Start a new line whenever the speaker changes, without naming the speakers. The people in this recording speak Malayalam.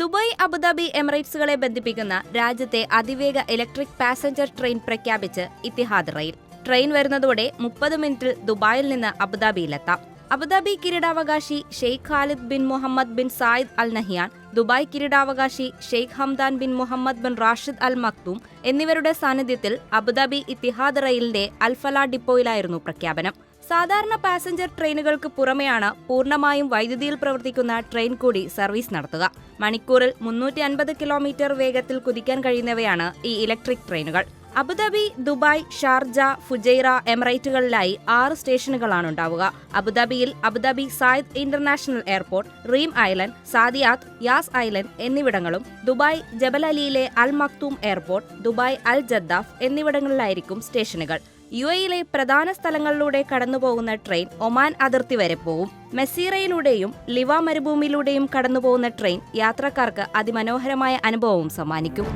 ദുബായ് അബുദാബി എമിറേറ്റ്സുകളെ ബന്ധിപ്പിക്കുന്ന രാജ്യത്തെ അതിവേഗ ഇലക്ട്രിക് പാസഞ്ചർ ട്രെയിൻ പ്രഖ്യാപിച്ച് ഇത്തിഹാദ് റെയിൽ. ട്രെയിൻ വരുന്നതോടെ മുപ്പത് മിനിറ്റിൽ ദുബായിൽ നിന്ന് അബുദാബിയിലെത്താം. അബുദാബി കിരീടാവകാശി Sheikh Khalid bin Mohammed bin Zayed Al Nahyan Dubai കിരീടാവകാശി Sheikh Hamdan bin Mohammed bin Rashid Al Maktoum എന്നിവരുടെ സാന്നിധ്യത്തിൽ അബുദാബി ഇത്തിഹാദ് റെയിലിന്റെ അൽഫല ഡിപ്പോയിലായിരുന്നു പ്രഖ്യാപനം. സാധാരണ പാസഞ്ചർ ട്രെയിനുകൾക്ക് പുറമെയാണ് പൂർണമായും വൈദ്യുതിയിൽ പ്രവർത്തിക്കുന്ന ട്രെയിൻ കൂടി സർവീസ് നടത്തുക. മണിക്കൂറിൽ മുന്നൂറ്റി കിലോമീറ്റർ വേഗത്തിൽ കുതിക്കാൻ കഴിയുന്നവയാണ് ഈ ഇലക്ട്രിക് ട്രെയിനുകൾ. Abu Dhabi Dubai Sharjah Fujairah എമിറേറ്റുകളിലായി ആറ് സ്റ്റേഷനുകളാണ് ഉണ്ടാവുക. അബുദാബിയിൽ Abu Dhabi Zayed international airport Reem island Saadiyat Yas island എന്നിവിടങ്ങളും Dubai ജബലലിയിലെ Al Maktoum airport Dubai Al Jaddaf എന്നിവിടങ്ങളിലായിരിക്കും സ്റ്റേഷനുകൾ. യു എയിലെ പ്രധാന സ്ഥലങ്ങളിലൂടെ കടന്നുപോകുന്ന ട്രെയിൻ ഒമാൻ അതിർത്തി വരെ പോകും മെസീറയിലൂടെയും ലിവ മരുഭൂമിയിലൂടെയും കടന്നുപോകുന്ന ട്രെയിൻ യാത്രക്കാർക്ക് അതിമനോഹരമായ അനുഭവവും സമ്മാനിക്കും.